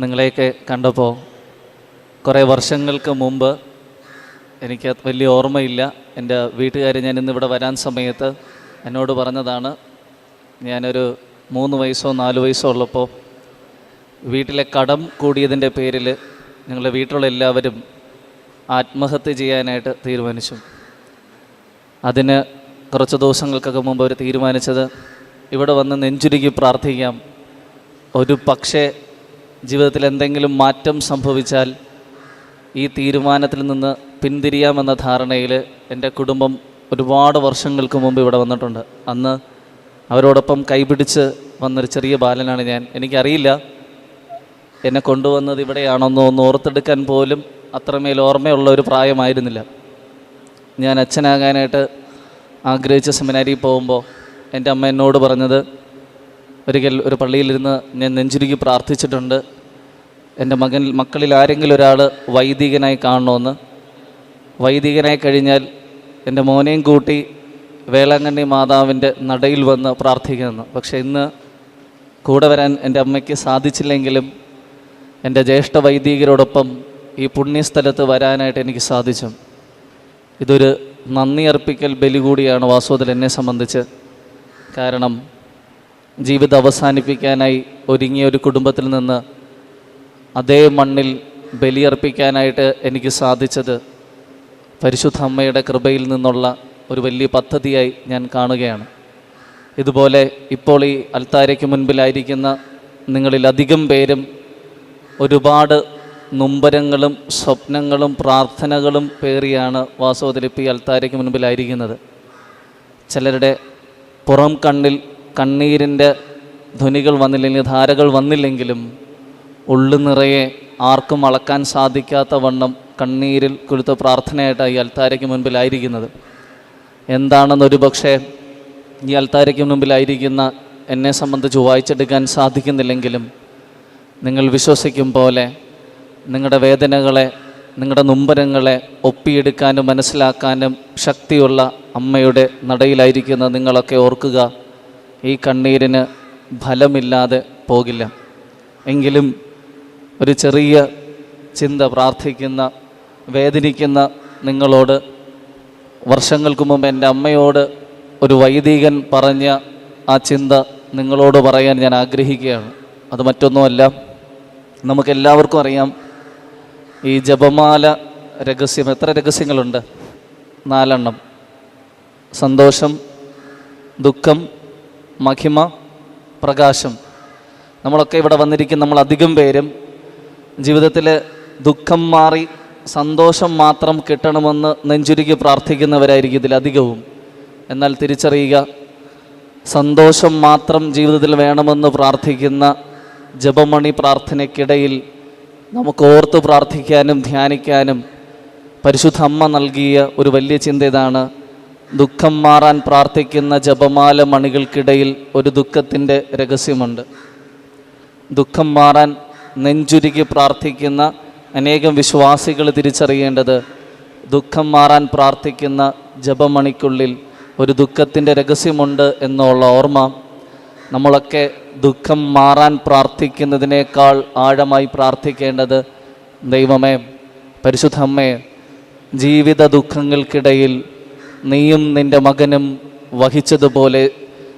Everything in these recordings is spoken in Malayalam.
നിങ്ങളെയൊക്കെ കണ്ടപ്പോൾ കുറേ വർഷങ്ങൾക്ക് മുമ്പ് എനിക്ക് വലിയ ഓർമ്മയില്ല. എന്റെ വീട്ടുകാർ ഞാൻ ഇന്നിവിടെ വരാൻ സമയത്ത് എന്നോട് പറഞ്ഞതാണ് ഞാനൊരു മൂന്ന് വയസ്സോ നാല് വയസ്സോ ഉള്ളപ്പോൾ വീട്ടിലെ കടം കൂടിയതിന്റെ പേരിൽ ഞങ്ങളുടെ വീട്ടിലുള്ള എല്ലാവരും ആത്മഹത്യ ചെയ്യാനായിട്ട് തീരുമാനിച്ചു. അതിന് കുറച്ച് ദിവസങ്ങൾക്കൊക്കെ മുമ്പ് അവർ തീരുമാനിച്ചത് ഇവിടെ വന്ന് നെഞ്ചുരുക്കി പ്രാർത്ഥിക്കാം. ഒരു പക്ഷേ ജീവിതത്തിൽ എന്തെങ്കിലും മാറ്റം സംഭവിച്ചാൽ ഈ തീരുമാനത്തിൽ നിന്ന് പിന്തിരിയാമെന്ന ധാരണയിൽ എന്റെ കുടുംബം ഒരുപാട് വർഷങ്ങൾക്ക് മുമ്പ് ഇവിടെ വന്നിട്ടുണ്ട്. അന്ന് അവരോടൊപ്പം കൈപിടിച്ച് വന്നൊരു ചെറിയ ബാലനാണ് ഞാൻ. എനിക്കറിയില്ല എന്നെ കൊണ്ടുവന്നത് ഇവിടെയാണെന്നോ ഒന്ന് ഓർത്തെടുക്കാൻ പോലും അത്രമേൽ ഓർമ്മയുള്ള ഒരു പ്രായമായിരുന്നില്ല. ഞാൻ അച്ഛനാകാനായിട്ട് ആഗ്രഹിച്ച സെമിനാരിയിൽ പോകുമ്പോൾ എന്റെ അമ്മ എന്നോട് പറഞ്ഞത് ഒരിക്കൽ ഒരു പള്ളിയിലിരുന്ന് ഞാൻ നെഞ്ചുരുക്കി പ്രാർത്ഥിച്ചിട്ടുണ്ട്. എന്റെ മകൻ മക്കളിൽ ആരെങ്കിലും ഒരാൾ വൈദികനായി കാണണമെന്ന് വൈദികനായി കഴിഞ്ഞാൽ എന്റെ മോനെയും കൂട്ടി വേളാങ്കണ്ണി മാതാവിന്റെ നടയിൽ വന്ന് പ്രാർത്ഥിക്കുന്നു. പക്ഷേ ഇന്ന് കൂടെ വരാൻ എന്റെ അമ്മയ്ക്ക് സാധിച്ചില്ലെങ്കിലും എന്റെ ജ്യേഷ്ഠ വൈദികരോടൊപ്പം ഈ പുണ്യസ്ഥലത്ത് വരാനായിട്ട് എനിക്ക് സാധിച്ചു. ഇതൊരു നന്ദി അർപ്പിക്കൽ ബലി കൂടിയാണ് വാസ്തവത്തിൽ എന്നെ സംബന്ധിച്ച്. കാരണം ജീവിതം അവസാനിപ്പിക്കാനായി ഒരുങ്ങിയ ഒരു കുടുംബത്തിൽ നിന്ന് അതേ മണ്ണിൽ ബലിയർപ്പിക്കാനായിട്ട് എനിക്ക് സാധിച്ചത് പരിശുദ്ധ അമ്മയുടെ കൃപയിൽ നിന്നുള്ള ഒരു വലിയ പദ്ധതിയായി ഞാൻ കാണുകയാണ്. ഇതുപോലെ ഇപ്പോൾ ഈ അൽത്താരയ്ക്ക് മുൻപിലായിരിക്കുന്ന നിങ്ങളിലധികം പേരും ഒരുപാട് നുംബരങ്ങളും സ്വപ്നങ്ങളും പ്രാർത്ഥനകളും പേറിയാണ് വാസ്തവത്തിൽ ഇപ്പോൾ ഈ അൽത്താരയ്ക്ക് മുൻപിലായിരിക്കുന്നത്. ചിലരുടെ പുറം കണ്ണിൽ കണ്ണീരിന്റെ ധ്വനികൾ വന്നില്ലെങ്കിൽ ധാരകൾ വന്നില്ലെങ്കിലും ഉള്ളു നിറയെ ആർക്കും അളക്കാൻ സാധിക്കാത്ത വണ്ണം കണ്ണീരിൽ കുരുത്ത പ്രാർത്ഥനയായിട്ടാണ് ഈ അൽത്താരയ്ക്ക് മുൻപിലായിരിക്കുന്നത്. എന്താണെന്നൊരു പക്ഷേ ഈ അൽത്താരയ്ക്ക് മുൻപിലായിരിക്കുന്ന എന്നെ സംബന്ധിച്ച് വായിച്ചെടുക്കാൻ സാധിക്കുന്നില്ലെങ്കിലും നിങ്ങൾ വിശ്വസിക്കും പോലെ നിങ്ങളുടെ വേദനകളെ നിങ്ങളുടെ നൊമ്പരങ്ങളെ ഒപ്പിയെടുക്കാനും മനസ്സിലാക്കാനും ശക്തിയുള്ള അമ്മയുടെ നടയിലായിരിക്കുന്ന നിങ്ങളൊക്കെ ഓർക്കുക. ഈ കണ്ണീരിന് ഫലമില്ലാതെ പോകില്ല. എങ്കിലും ഒരു ചെറിയ ചിന്ത പ്രാർത്ഥിക്കുന്ന വേദനിക്കുന്ന നിങ്ങളോട് വർഷങ്ങൾക്ക് മുമ്പ് എന്റെ അമ്മയോട് ഒരു വൈദികൻ പറഞ്ഞ ആ ചിന്ത നിങ്ങളോട് പറയാൻ ഞാൻ ആഗ്രഹിക്കുകയാണ്. അത് മറ്റൊന്നുമല്ല നമുക്കെല്ലാവർക്കും അറിയാം ഈ ജപമാല രഹസ്യം എത്ര രഹസ്യങ്ങളുണ്ട്? നാലെണ്ണം. സന്തോഷം ദുഃഖം മഹിമ പ്രകാശം. നമ്മളൊക്കെ ഇവിടെ വന്നിരിക്കുന്ന നമ്മൾ അധികം പേരും ജീവിതത്തിൽ ദുഃഖം മാറി സന്തോഷം മാത്രം കിട്ടണമെന്ന് നെഞ്ചുരുക്കി പ്രാർത്ഥിക്കുന്നവരായിരിക്കും ഇതിലധികവും എന്നാൽ തിരിച്ചറിയുക സന്തോഷം മാത്രം ജീവിതത്തിൽ വേണമെന്ന് പ്രാർത്ഥിക്കുന്ന ജപമണി പ്രാർത്ഥനയ്ക്കിടയിൽ നമുക്ക് ഓർത്ത് പ്രാർത്ഥിക്കാനും ധ്യാനിക്കാനും പരിശുദ്ധ അമ്മ നൽകിയ ഒരു വലിയ ചിന്ത ഇതാണ്. ദുഃഖം മാറാൻ പ്രാർത്ഥിക്കുന്ന ജപമാല മണികൾക്കിടയിൽ ഒരു ദുഃഖത്തിന്റെ രഹസ്യമുണ്ട്. ദുഃഖം മാറാൻ നെഞ്ചുരുകി പ്രാർത്ഥിക്കുന്ന അനേകം വിശ്വാസികൾ തിരിച്ചറിയേണ്ടത് ദുഃഖം മാറാൻ പ്രാർത്ഥിക്കുന്ന ജപമണിക്കുള്ളിൽ ഒരു ദുഃഖത്തിന്റെ രഹസ്യമുണ്ട് എന്നുള്ള ഓർമ്മ നമ്മളൊക്കെ ദുഃഖം മാറാൻ പ്രാർത്ഥിക്കുന്നതിനേക്കാൾ ആഴമായി പ്രാർത്ഥിക്കേണ്ടത് ദൈവമേ പരിശുദ്ധമ്മേ ജീവിത ദുഃഖങ്ങൾക്കിടയിൽ നീയും നിന്റെ മകനും വഹിച്ചതുപോലെ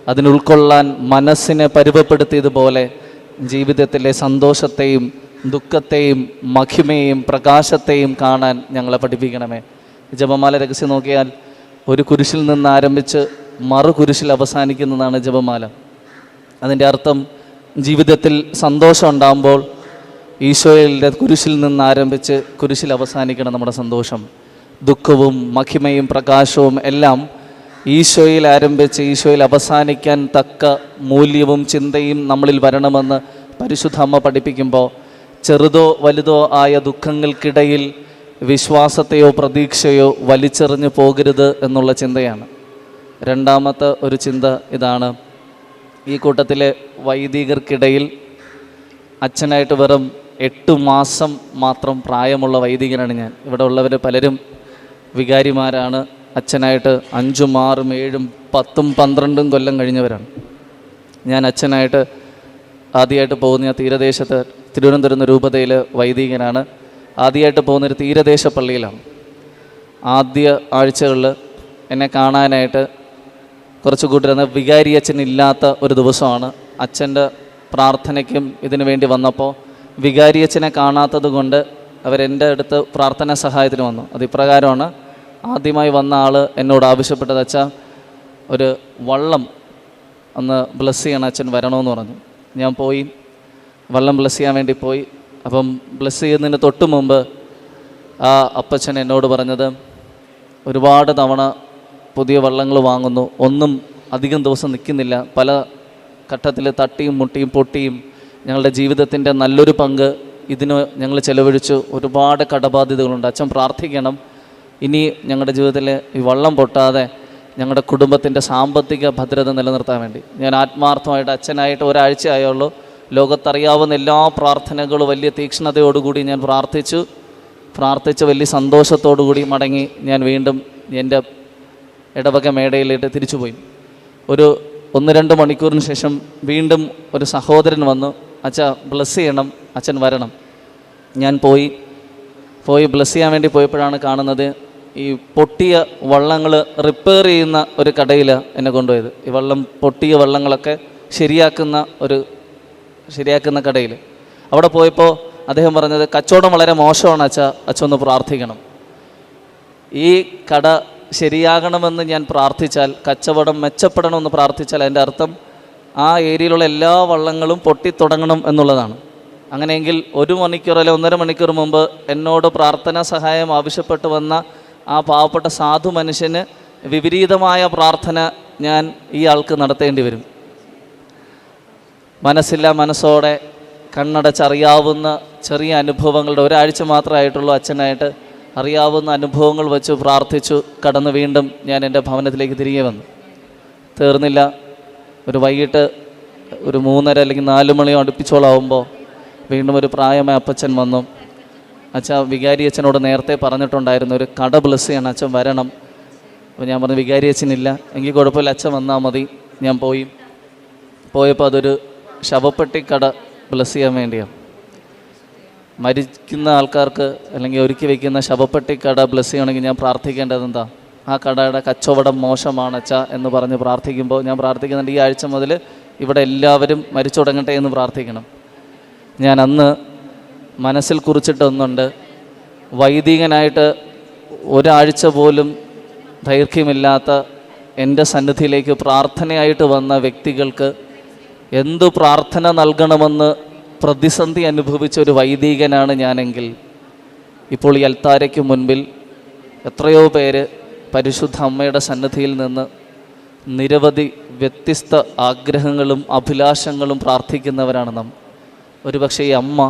അതിനുൾക്കൊള്ളാൻ മനസ്സിനെ പരുവപ്പെടുത്തിയതുപോലെ ജീവിതത്തിലെ സന്തോഷത്തെയും ദുഃഖത്തെയും മഹിമയും പ്രകാശത്തെയും കാണാൻ ഞങ്ങളെ പഠിപ്പിക്കണമേ. ജപമാല രഹസ്യം നോക്കിയാൽ ഒരു കുരിശിൽ നിന്ന് ആരംഭിച്ച് മറു കുരിശിൽ അവസാനിക്കുന്നതാണ് ജപമാല. അതിന്റെ അർത്ഥം ജീവിതത്തിൽ സന്തോഷം ഉണ്ടാകുമ്പോൾ ഈശോയിലെ കുരിശിൽ നിന്ന് ആരംഭിച്ച് കുരിശിൽ അവസാനിക്കണം നമ്മുടെ സന്തോഷം. ദുഃഖവും മഹിമയും പ്രകാശവും എല്ലാം ഈശോയിൽ ആരംഭിച്ച് ഈശോയിൽ അവസാനിക്കാൻ തക്ക മൂല്യവും ചിന്തയും നമ്മളിൽ വരണമെന്ന് പരിശുദ്ധ അമ്മ പഠിപ്പിക്കുമ്പോൾ ചെറുതോ വലുതോ ആയ ദുഃഖങ്ങൾക്കിടയിൽ വിശ്വാസത്തെയോ പ്രതീക്ഷയോ വലിച്ചെറിഞ്ഞു പോകരുത് എന്നുള്ള ചിന്തയാണ്. രണ്ടാമത്തെ ഒരു ചിന്ത ഇതാണ്. ഈ കൂട്ടത്തിലെ വൈദികർക്കിടയിൽ അച്ഛനായിട്ട് വെറും എട്ട് മാസം മാത്രം പ്രായമുള്ള വൈദികനാണ് ഞാൻ. ഇവിടെ ഉള്ളവർ പലരും വികാരിമാരാണ്. അച്ഛനായിട്ട് അഞ്ചും ആറും ഏഴും പത്തും പന്ത്രണ്ടും കൊല്ലം കഴിഞ്ഞവരാണ്. ഞാൻ അച്ഛനായിട്ട് ആദ്യമായിട്ട് പോകുന്ന ആ തീരദേശത്ത് തിരുവനന്തപുരം രൂപതയിൽ വൈദികനാണ്. ആദ്യമായിട്ട് പോകുന്നൊരു തീരദേശ പള്ളിയിലാണ്. ആദ്യ ആഴ്ചകളിൽ എന്നെ കാണാനായിട്ട് കുറച്ച് കൂട്ടിരുന്ന വികാരി അച്ഛൻ ഇല്ലാത്ത ഒരു ദിവസമാണ്. അച്ഛന്റെ പ്രാർത്ഥനയ്ക്കും ഇതിനു വേണ്ടി വന്നപ്പോൾ വികാരി അച്ഛനെ കാണാത്തത് കൊണ്ട് അവരെന്റെ അടുത്ത് പ്രാർത്ഥനാ സഹായത്തിന് വന്നു. അത് ഇപ്രകാരമാണ് ആദ്യമായി വന്ന ആൾ എന്നോട് ആവശ്യപ്പെട്ടത് അച്ഛാ ഒരു വള്ളം ഒന്ന് ബ്ലസ് ചെയ്യണം അച്ഛൻ വരണമെന്ന് പറഞ്ഞു. ഞാൻ പോയി വള്ളം ബ്ലസ് ചെയ്യാൻ വേണ്ടി പോയി. അപ്പം ബ്ലസ് ചെയ്യുന്നതിന് തൊട്ട് മുമ്പ് ആ അപ്പച്ചൻ എന്നോട് പറഞ്ഞത് ഒരുപാട് തവണ പുതിയ വള്ളങ്ങൾ വാങ്ങുന്നു ഒന്നും അധികം ദിവസം നിൽക്കുന്നില്ല. പല ഘട്ടത്തിൽ തട്ടിയും മുട്ടിയും പൊട്ടിയും ഞങ്ങളുടെ ജീവിതത്തിന്റെ നല്ലൊരു പങ്ക് ഇതിന് ഞങ്ങൾ ചെലവഴിച്ചു. ഒരുപാട് കടബാധ്യതകളുണ്ട്. അച്ഛൻ പ്രാർത്ഥിക്കണം. ഇനി ഞങ്ങളുടെ ജീവിതത്തിൽ ഈ വള്ളം പൊട്ടാതെ ഞങ്ങളുടെ കുടുംബത്തിന്റെ സാമ്പത്തിക ഭദ്രത നിലനിർത്താൻ വേണ്ടി. ഞാൻ ആത്മാർത്ഥമായിട്ട് അച്ഛനായിട്ട് ഒരാഴ്ച ആയുള്ളൂ. ലോകത്തറിയാവുന്ന എല്ലാ പ്രാർത്ഥനകളും വലിയ തീക്ഷ്ണതയോടുകൂടി ഞാൻ പ്രാർത്ഥിച്ചു. പ്രാർത്ഥിച്ച് വലിയ സന്തോഷത്തോടു കൂടി മടങ്ങി ഞാൻ വീണ്ടും എന്റെ ഇടവക മേടയിലിട്ട് തിരിച്ചുപോയി. ഒരു ഒന്ന് രണ്ട് മണിക്കൂറിന് ശേഷം വീണ്ടും ഒരു സഹോദരൻ വന്നു. അച്ഛ ബ്ലസ് ചെയ്യണം. അച്ഛൻ വരണം. ഞാൻ പോയി. പോയി ബ്ലസ് ചെയ്യാൻ വേണ്ടി പോയപ്പോഴാണ് കാണുന്നത് ഈ പൊട്ടിയ വള്ളങ്ങൾ റിപ്പയർ ചെയ്യുന്ന ഒരു കടയിൽ എന്നെ കൊണ്ടുപോയത്. ഈ വള്ളം പൊട്ടിയ വള്ളങ്ങളൊക്കെ ശരിയാക്കുന്ന ഒരു ശരിയാക്കുന്ന കടയിൽ അവിടെ പോയപ്പോൾ അദ്ദേഹം പറഞ്ഞത് കച്ചവടം വളരെ മോശമാണ് അച്ഛ അച്ഛ ഒന്ന് പ്രാർത്ഥിക്കണം. ഈ കട ശരിയാകണമെന്ന് ഞാൻ പ്രാർത്ഥിച്ചാൽ കച്ചവടം മെച്ചപ്പെടണമെന്ന് പ്രാർത്ഥിച്ചാൽ അതിന്റെ അർത്ഥം ആ ഏരിയയിലുള്ള എല്ലാ വള്ളങ്ങളും പൊട്ടിത്തുടങ്ങണം എന്നുള്ളതാണ്. അങ്ങനെയെങ്കിൽ ഒരു മണിക്കൂർ അല്ലെങ്കിൽ ഒന്നര മണിക്കൂർ മുമ്പ് എന്നോട് പ്രാർത്ഥനാ സഹായം ആവശ്യപ്പെട്ട് വന്ന ആ പാവപ്പെട്ട സാധു മനുഷ്യന് വിപരീതമായ പ്രാർത്ഥന ഞാൻ ഈ ആൾക്ക് നടത്തേണ്ടി വരും. മനസ്സില്ല മനസ്സോടെ കണ്ണടച്ചറിയാവുന്ന ചെറിയ അനുഭവങ്ങളുടെ ഒരാഴ്ച മാത്രമായിട്ടുള്ളൂ അച്ഛനായിട്ട് അറിയാവുന്ന അനുഭവങ്ങൾ വെച്ച് പ്രാർത്ഥിച്ചു കടന്ന് വീണ്ടും ഞാൻ എന്റെ ഭവനത്തിലേക്ക് തിരികെ വന്നു. തീർന്നില്ല. ഒരു വൈകിട്ട് ഒരു മൂന്നര അല്ലെങ്കിൽ നാല് മണിയോ അടുപ്പിച്ചോളാവുമ്പോൾ വീണ്ടും ഒരു പ്രായമായ അപ്പച്ചൻ വന്നു. അച്ഛൻ വികാരി അച്ഛനോട് നേരത്തെ പറഞ്ഞിട്ടുണ്ടായിരുന്നു ഒരു കട ബ്ലസ് ചെയ്യണം അച്ഛൻ വരണം. അപ്പോൾ ഞാൻ പറഞ്ഞു വികാരി അച്ഛനില്ല എങ്കിൽ കുഴപ്പമില്ല അച്ഛൻ വന്നാൽ മതി. ഞാൻ പോയി. പോയപ്പോൾ അതൊരു ശവപ്പെട്ടി കട ബ്ലസ് ചെയ്യാൻ വേണ്ടിയാണ് മരിക്കുന്ന ആൾക്കാർക്ക് അല്ലെങ്കിൽ ഒരുക്കി വയ്ക്കുന്ന ശവപ്പെട്ടി കട ബ്ലസ് ചെയ്യണമെങ്കിൽ ഞാൻ പ്രാർത്ഥിക്കേണ്ടത് എന്താ? ആ കടയുടെ കച്ചവടം മോശമാണ് അച്ഛ എന്ന് പറഞ്ഞ് പ്രാർത്ഥിക്കുമ്പോൾ ഞാൻ പ്രാർത്ഥിക്കുന്നുണ്ട് ഈ ആഴ്ച മുതൽ ഇവിടെ എല്ലാവരും മരിച്ചു തുടങ്ങട്ടെ എന്ന് പ്രാർത്ഥിക്കണം. ഞാൻ അന്ന് മനസ്സിൽ കുറിച്ചിട്ടൊന്നുണ്ട് വൈദികനായിട്ട് ഒരാഴ്ച പോലും ദൈർഘ്യമില്ലാത്ത എന്റെ സന്നിധിയിലേക്ക് പ്രാർത്ഥനയായിട്ട് വന്ന വ്യക്തികൾക്ക് എന്തു പ്രാർത്ഥന നൽകണമെന്ന് പ്രതിസന്ധി അനുഭവിച്ച ഒരു വൈദികനാണ് ഞാനെങ്കിൽ. ഇപ്പോൾ ഈ അൽത്താരയ്ക്ക് മുൻപിൽ എത്രയോ പേര് പരിശുദ്ധ അമ്മയുടെ സന്നിധിയിൽ നിന്ന് നിരവധി വ്യത്യസ്ത ആഗ്രഹങ്ങളും അഭിലാഷങ്ങളും പ്രാർത്ഥിക്കുന്നവരാണ് നാം. ഒരുപക്ഷെ ഈ അമ്മ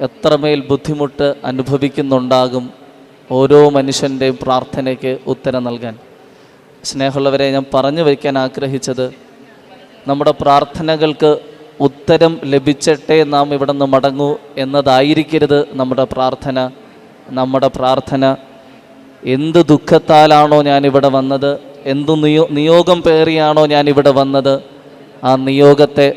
എത്രമേൽ ബുദ്ധിമുട്ട് അനുഭവിക്കുന്നുണ്ടാകും ഓരോ മനുഷ്യന്റെയും പ്രാർത്ഥനയ്ക്ക് ഉത്തരം നൽകാൻ. സ്നേഹമുള്ളവരെ ഞാൻ പറഞ്ഞു വയ്ക്കാൻ ആഗ്രഹിച്ചത് നമ്മുടെ പ്രാർത്ഥനകൾക്ക് ഉത്തരം ലഭിച്ചട്ടെ നാം ഇവിടെ നിന്ന് മടങ്ങൂ എന്നതായിരിക്കരുത് നമ്മുടെ പ്രാർത്ഥന. നമ്മുടെ പ്രാർത്ഥന എന്ത് ദുഃഖത്താലാണോ ഞാനിവിടെ വന്നത്? എന്ത് നിയോ നിയോഗം പേറിയാണോ ഞാനിവിടെ വന്നത്? ആ നിയോഗത്തെ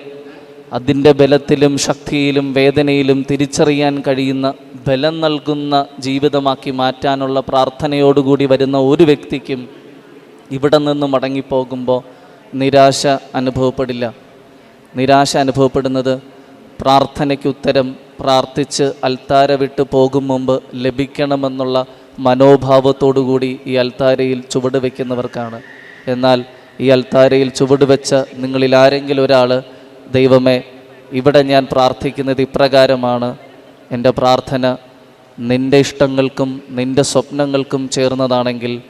അതിന്റെ ബലത്തിലും ശക്തിയിലും വേദനയിലും തിരിച്ചറിയാൻ കഴിയുന്ന ബലം നൽകുന്ന ജീവിതമാക്കി മാറ്റാനുള്ള പ്രാർത്ഥനയോടുകൂടി വരുന്ന ഒരു വ്യക്തിക്കും ഇവിടെ നിന്ന് മടങ്ങിപ്പോകുമ്പോൾ നിരാശ അനുഭവപ്പെടില്ല. നിരാശ അനുഭവപ്പെടുന്നത് പ്രാർത്ഥനയ്ക്ക് ഉത്തരം പ്രാർത്ഥിച്ച് അൽത്താര വിട്ട് പോകും മുമ്പ് ലഭിക്കണമെന്നുള്ള മനോഭാവത്തോടുകൂടി ഈ അൽത്താരയിൽ ചുവട് വയ്ക്കുന്നവർക്കാണ്. എന്നാൽ ഈ അൽത്താരയിൽ ചുവട് വെച്ച നിങ്ങളിൽ ആരെങ്കിലും ഒരാൾ ദൈവമേ ഇവിടെ ഞാൻ പ്രാർത്ഥിക്കുന്നത് ഇപ്രകാരമാണ്. എന്റെ പ്രാർത്ഥന നിന്റെ ഇഷ്ടങ്ങൾക്കും നിന്റെ സ്വപ്നങ്ങൾക്കും ചേർന്നതാണെങ്കിൽ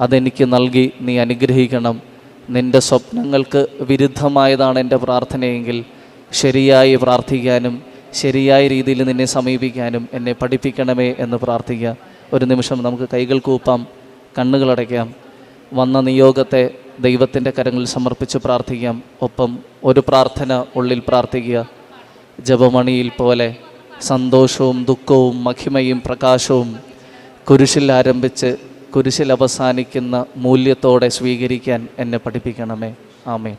അതെനിക്ക് നൽകി നീ അനുഗ്രഹിക്കണം. നിന്റെ സ്വപ്നങ്ങൾക്ക് വിരുദ്ധമായതാണ് എന്റെ പ്രാർത്ഥനയെങ്കിൽ ശരിയായി പ്രാർത്ഥിക്കാനും ശരിയായ രീതിയിൽ നിന്നെ സമീപിക്കാനും എന്നെ പഠിപ്പിക്കണമേ എന്ന് പ്രാർത്ഥിക്കുക. ഒരു നിമിഷം നമുക്ക് കൈകൾ കൂപ്പാം കണ്ണുകളടയ്ക്കാം വന്ന നിയോഗത്തെ ദൈവത്തിന്റെ കരങ്ങളിൽ സമർപ്പിച്ച് പ്രാർത്ഥിക്കാം. ഒപ്പം ഒരു പ്രാർത്ഥന ഉള്ളിൽ പ്രാർത്ഥിക്കുക. ജപമണിയിൽ പോലെ സന്തോഷവും ദുഃഖവും മഹിമയും പ്രകാശവും കുരിശിൽ ആരംഭിച്ച് കുരിശിൽ അവസാനിക്കുന്ന മൂല്യത്തോടെ സ്വീകരിക്കാൻ എന്നെ പഠിപ്പിക്കണമേ. ആമേ